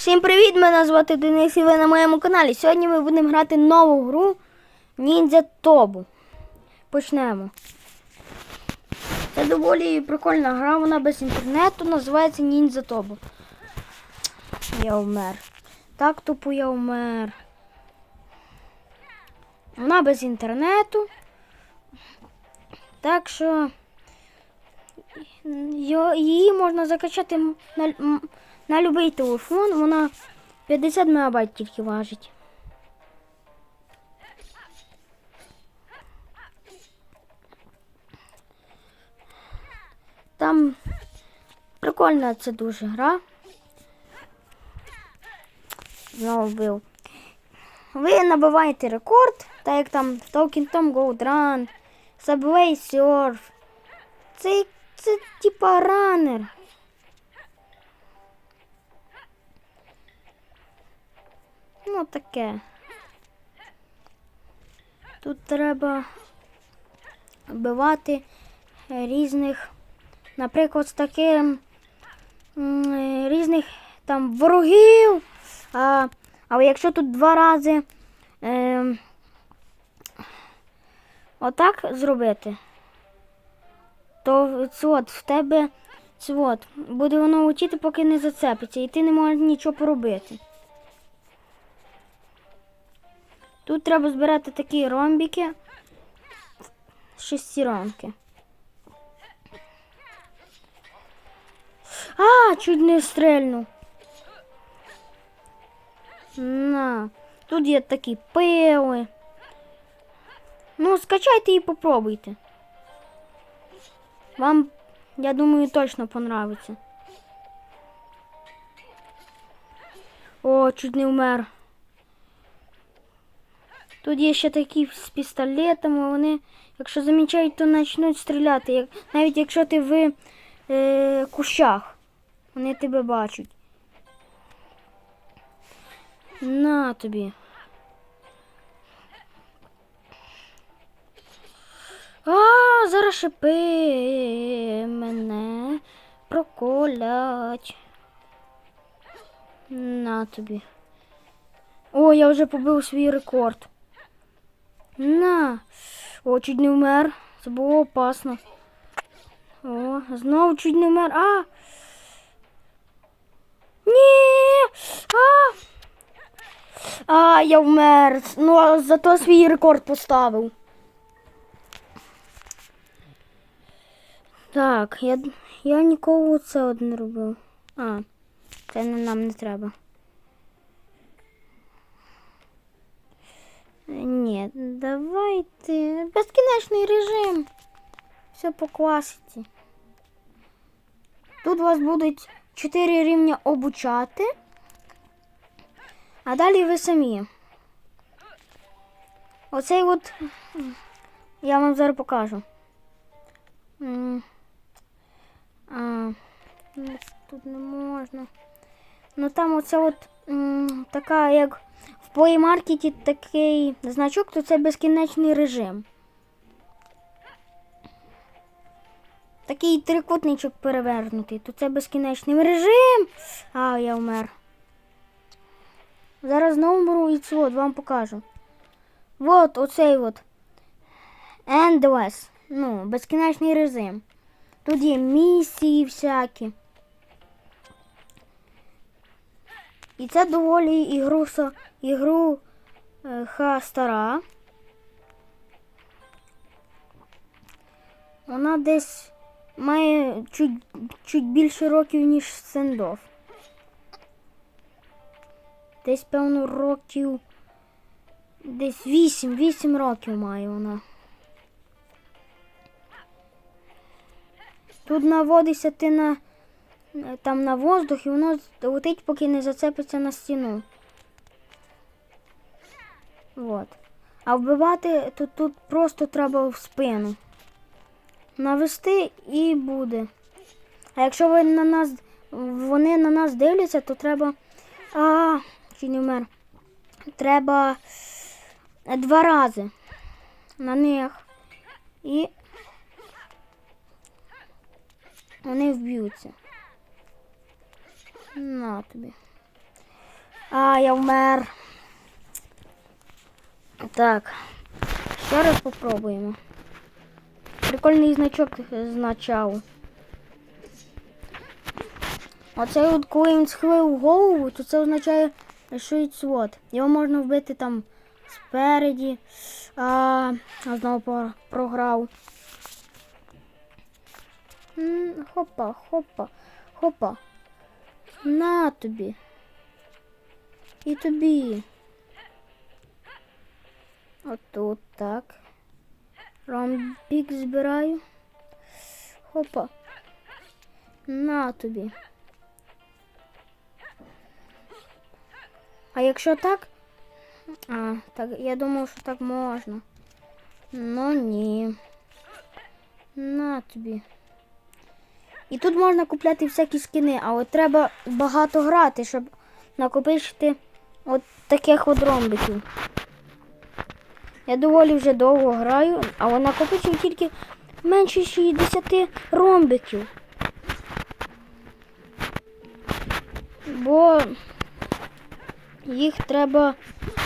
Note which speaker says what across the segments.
Speaker 1: Всім привіт! Мене звати Денис і ви на моєму каналі. Сьогодні ми будемо грати нову гру Ніндзя Тобу. Почнемо. Це доволі прикольна гра, вона без інтернету, називається Ніндзя Тобу. Я вмер. Так тупо я вмер. Вона без інтернету. Так що її можна закачати на, на будь-який телефон. Вона 50 МБ тільки важить. Там прикольна це дуже гра. Знову вбив. Ви набиваєте рекорд, так як там Talking Tom Gold Run, Subway Surf. Це, це типа ранер. Ну таке. Тут треба вбивати різних, наприклад, з таким різних там ворогів. А, але якщо тут два рази е, отак зробити, то от, в тебе от, буде воно летіти, поки не зацепиться, і ти не можеш нічого поробити. Тут треба збирати такі ромбики, шестеронки. А, чуть не стрельнув. На. Тут є такі пили. Ну, скачайте і попробуйте. Вам, я думаю, точно понравиться. О, чуть не вмер. Тут є ще такі з пістолетами, вони, якщо замічають, то почнуть стріляти. Як, навіть якщо ти в е, кущах, вони тебе бачать. На тобі. А, зараз шипи мене проколять. На тобі. О, я вже побив свій рекорд. На. О, чуть не вмер. Це було опасно. О, знову чуть не вмер. А! Ні! А! А, я вмер. Ну, а зато свій рекорд поставив. Так, я, я ніколи це от не робив. А, це нам не треба. Ні, давайте. Безкінечний режим. Все по. Тут вас будуть 4 рівня обучати. А далі ви самі. Оцей от я вам зараз покажу. А, тут не можна. Ну там оце от така, як в плеймаркеті такий значок, то це безкінечний режим. Такий трикутничок перевернутий, то це безкінечний режим. А, я вмер. Зараз знову беру і це от вам покажу. Вот оцей от. Endless. Ну, безкінечний режим. Тут є місії всякі. І це доволі ігруса, ігру е, ха стара. Вона десь має чуть, чуть більше років, ніж Сендов. Десь, певно, років. Десь 8, 8 років має вона. Тут наводишся ти на там на воздух і воно летить, поки не зацепиться на стіну. Вот. А вбивати то тут просто треба в спину. Навести і буде. А якщо ви на нас, вони на нас дивляться, то треба. А, чи не. Треба два рази на них. І вони вб'ються. На тобі. А, я вмер. Так. Ще раз попробуємо. Прикольний значок значав. Оце от коли він схилив голову, то це означає, що і свот. Його можна вбити там спереді, а, а знову про- програв. Хопа, хопа, хопа. На тобі. І тобі. Отут так. Ромбік збираю. Хопа. На тобі. А якщо так. А, так, я думав, що так можна. Ну ні. На тобі. І тут можна купляти всякі скини, а от треба багато грати, щоб накопичити от таких от ромбиків. Я доволі вже довго граю, але накопичив тільки менше 60 ромбиків. Бо їх треба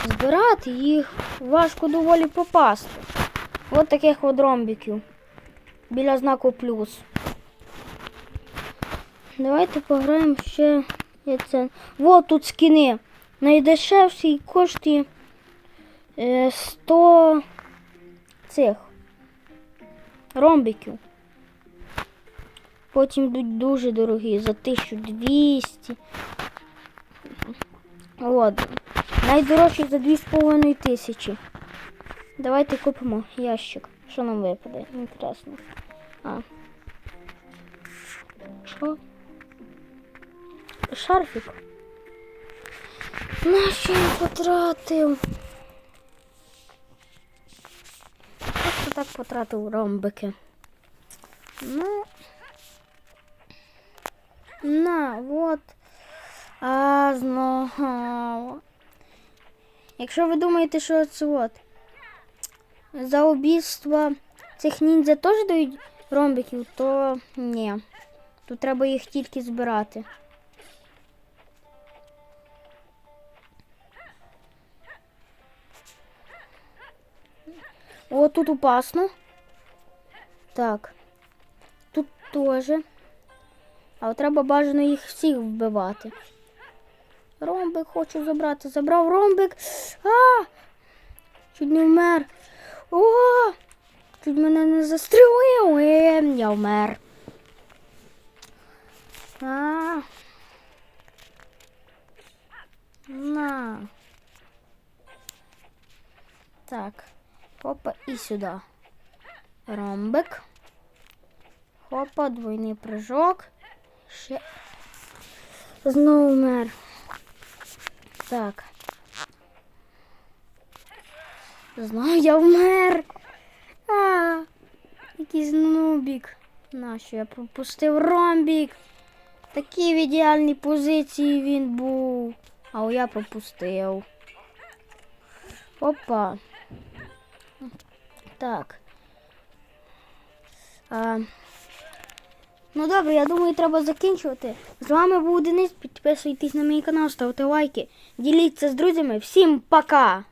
Speaker 1: збирати, їх важко доволі попасти. От таких от ромбиків. Біля знаку плюс. Давайте пограємо ще. Це. Вот тут скини. Найдешевший коштує е, 100 цих ромбиків. Потім йдуть дуже дорогі за 1200. От. Найдорожчий за 2,5 тисячі. Давайте купимо ящик. Що нам випаде? Інтересно. А. Що? Шарфік. Нащо я потратив? Просто так потратив ромбики. Ну. На, вот. А знову. Якщо ви думаєте, що це от за убійство цих ніндзя теж дають ромбиків, то ні. Тут треба їх тільки збирати. О, тут опасно. Так. Тут теж. Але треба бажано їх всіх вбивати. Ромбик хочу забрати. Забрав ромбик. А! Чуть не вмер. О! Чуть мене не застрелив. Е, я вмер. А. На. Так. Хопа і сюди. Ромбик. Хопа, двойний прыжок. Ще. Знову вмер. Так. Знову я вмер. А, якийсь нубік. Нащо я пропустив ромбік? Такий в ідеальній позиції він був. А я пропустив. Опа. Так. А, ну добре, я думаю, треба закінчувати. З вами був Денис. Підписуйтесь на мій канал, ставте лайки, діліться з друзями. Всім пока!